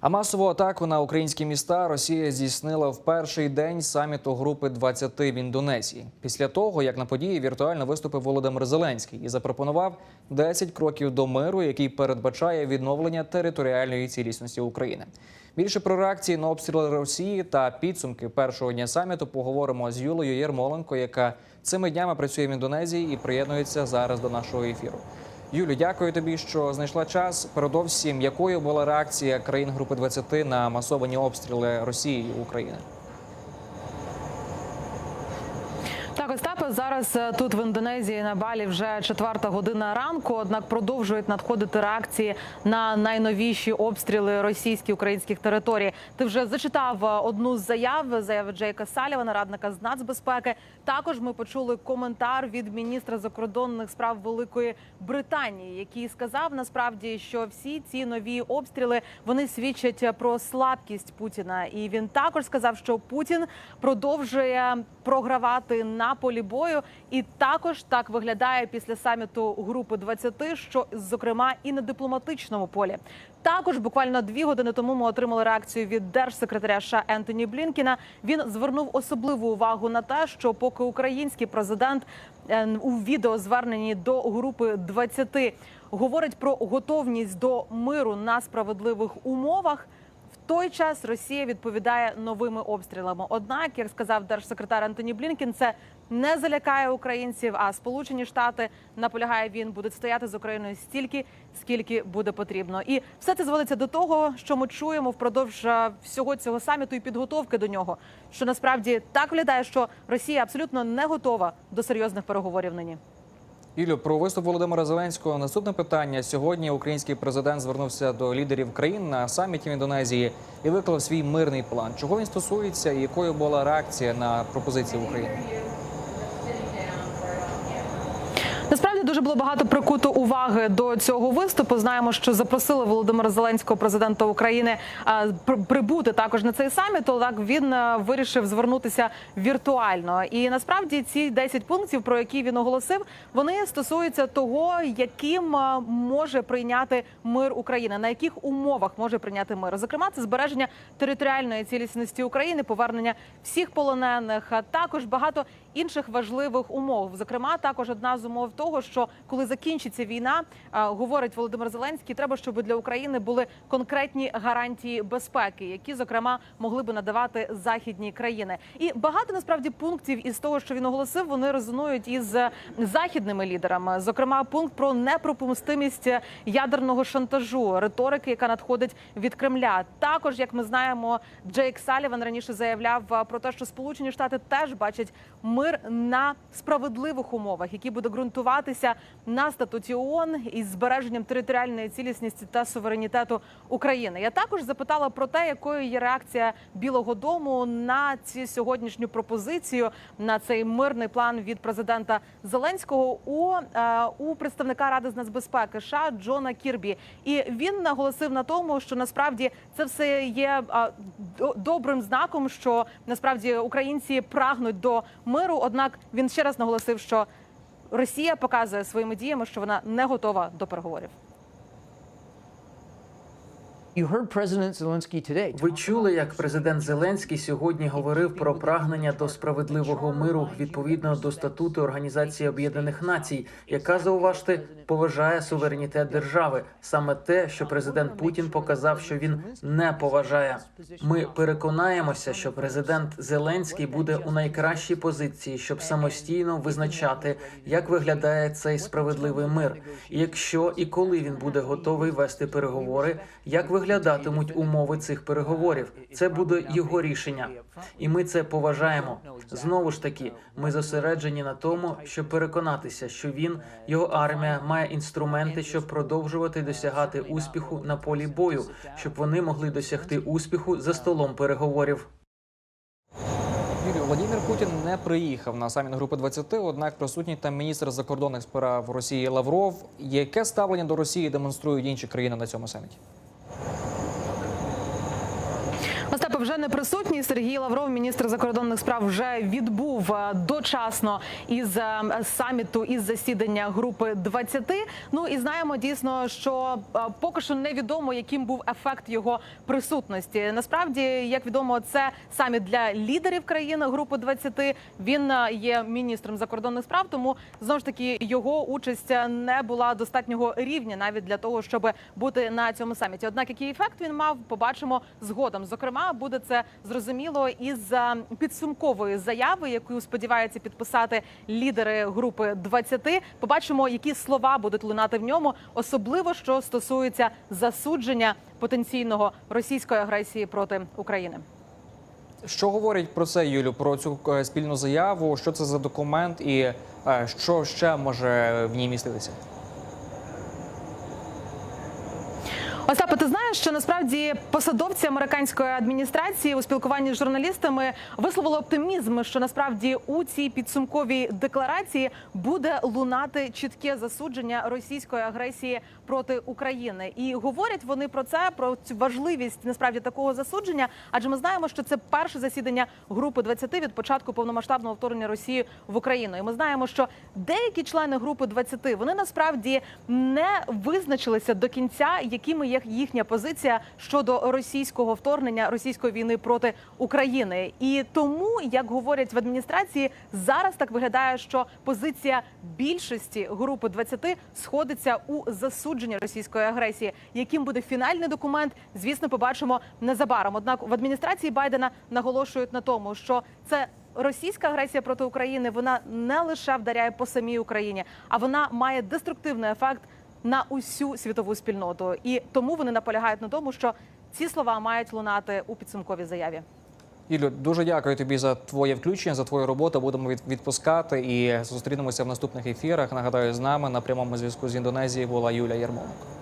А масову атаку на українські міста Росія здійснила в перший день саміту групи 20 в Індонезії. Після того, як на події віртуально виступив Володимир Зеленський і запропонував 10 кроків до миру, який передбачає відновлення територіальної цілісності України. Більше про реакції на обстріли Росії та підсумки першого дня саміту поговоримо з Юлею Єрмоленко, яка цими днями працює в Індонезії і приєднується зараз до нашого ефіру. Юлю, дякую тобі, що знайшла час. Передовсім, якою була реакція країн Групи 20 на масовані обстріли Росії України? Так, Остапе, зараз е, тут в Індонезії на Балі вже четверта година ранку. Однак продовжують надходити реакції на найновіші обстріли російських українських територій. Ти вже зачитав е, одну з заяв заяви Джейка Салівана, радника з нацбезпеки. Також ми почули коментар від міністра закордонних справ Великої Британії, який сказав насправді, що всі ці нові обстріли вони свідчать про слабкість Путіна. І він також сказав, що Путін продовжує програвати на полі бою, і також так виглядає після саміту групи 20, що зокрема і на дипломатичному полі. Також буквально дві години тому ми отримали реакцію від держсекретаря США Ентоні Блінкіна. Він звернув особливу увагу на те, що поки український президент е, у відеозверненні до групи 20 говорить про готовність до миру на справедливих умовах. Той час Росія відповідає новими обстрілами. Однак, як сказав держсекретар Антоні Блінкін, це не залякає українців. А Сполучені Штати наполягає він будуть стояти з Україною стільки, скільки буде потрібно. І все це зводиться до того, що ми чуємо впродовж е, всього цього саміту і підготовки до нього. Що насправді так виглядає, що Росія абсолютно не готова до серйозних переговорів нині. Юлю, про виступ Володимира Зеленського. Наступне питання. Сьогодні український президент звернувся до лідерів країн на саміті в Індонезії і виклав свій мирний план. Чого він стосується і якою була реакція на пропозиції України? Насправді дуже було багато прикуто уваги до цього виступу. Знаємо, що запросили Володимира Зеленського, президента України, прибути також на цей саміт. Однак він вирішив звернутися віртуально. І насправді ці 10 пунктів, про які він оголосив, вони стосуються того, яким може прийняти мир Україна, на яких умовах може прийняти мир. Зокрема, це збереження територіальної цілісності України, повернення всіх полонених, а також багато інших важливих умов. Зокрема, також одна з умов того, що коли закінчиться війна, говорить Володимир Зеленський, треба, щоб для України були конкретні гарантії безпеки, які зокрема могли би надавати західні країни. І багато насправді пунктів із того, що він оголосив, вони резонують із західними лідерами. Зокрема, пункт про непропустимість ядерного шантажу, риторики, яка надходить від Кремля. Також, як ми знаємо, Джейк Саліван раніше заявляв про те, що Сполучені Штати теж бачать мир на справедливих умовах, які буде ґрунтуватися на статуті ООН із збереженням територіальної цілісності та суверенітету України. Я також запитала про те, якою є реакція Білого Дому на цю сьогоднішню пропозицію на цей мирний план від президента Зеленського у, е, у представника Ради з нацбезпеки США Джона Кірбі. І він наголосив на тому, що насправді це все є добрим знаком, що насправді українці прагнуть до миру. Однак він ще раз наголосив, що Росія показує своїми діями, що вона не готова до переговорів. Ви чули, як президент Зеленський сьогодні говорив про прагнення до справедливого миру відповідно до статуту Організації Об'єднаних Націй, яка зауважте поважає суверенітет держави. Саме те, що президент Путін показав, що він не поважає. Ми переконаємося, що президент Зеленський буде у найкращій позиції, щоб самостійно визначати, як виглядає цей справедливий мир, і якщо і коли він буде готовий вести переговори, як виглядатимуть умови цих переговорів. Це буде його рішення, і ми це поважаємо. Знову ж таки, ми зосереджені на тому, щоб переконатися, що він, його армія, має інструменти, щоб продовжувати досягати успіху на полі бою, щоб вони могли досягти успіху за столом переговорів. Юлію, Владимир Путін не приїхав на саміт групи 20, однак присутній там міністр закордонних справ Росії Лавров. Яке ставлення до Росії демонструють інші країни на цьому саміті? Остапе, Луценко вже не присутній. Сергій Лавров, міністр закордонних справ, вже відбув е, дочасно із е, саміту із засідання групи 20. Ну і знаємо дійсно, що е, поки що невідомо, яким був ефект його присутності. Насправді, як відомо, це саміт для лідерів країн групи 20. Він є міністром закордонних справ, тому знову ж таки його участь не була достатнього рівня навіть для того, щоб бути на цьому саміті. Однак, який ефект він мав, побачимо згодом. Зокрема, буде це зрозуміло із підсумкової заяви, яку сподіваються підписати лідери групи 20. Побачимо, які слова будуть лунати в ньому, особливо що стосується засудження потенційного російської агресії проти України. Що говорить про це, Юлю, про цю е, спільну заяву? Що це за документ і е, що ще може в ній міститися? Остапе, ти знаєш, що насправді посадовці американської адміністрації у спілкуванні з журналістами висловили оптимізм, що насправді у цій підсумковій декларації буде лунати чітке засудження російської агресії проти України. І говорять вони про це, про цю важливість насправді такого засудження. Адже ми знаємо, що це перше засідання групи 20 від початку повномасштабного вторгнення Росії в Україну. І ми знаємо, що деякі члени групи 20, вони насправді не визначилися до кінця, якими є їхня позиція щодо російського вторгнення російської війни проти України. І тому, як говорять в адміністрації, зараз так виглядає, що позиція більшості групи 20 сходиться у засудженні російської агресії. Яким буде фінальний документ, звісно, побачимо незабаром. Однак в адміністрації Байдена наголошують на тому, що це російська агресія проти України вона не лише вдаряє по самій Україні, а вона має деструктивний ефект на усю світову спільноту. І тому вони наполягають на тому, що ці слова мають лунати у підсумковій заяві. Юлю, дуже дякую тобі за твоє включення, за твою роботу. Будемо відпускати і зустрінемося в наступних ефірах. Нагадаю, з нами на прямому зв'язку з Індонезії була Юля Ярмоленко.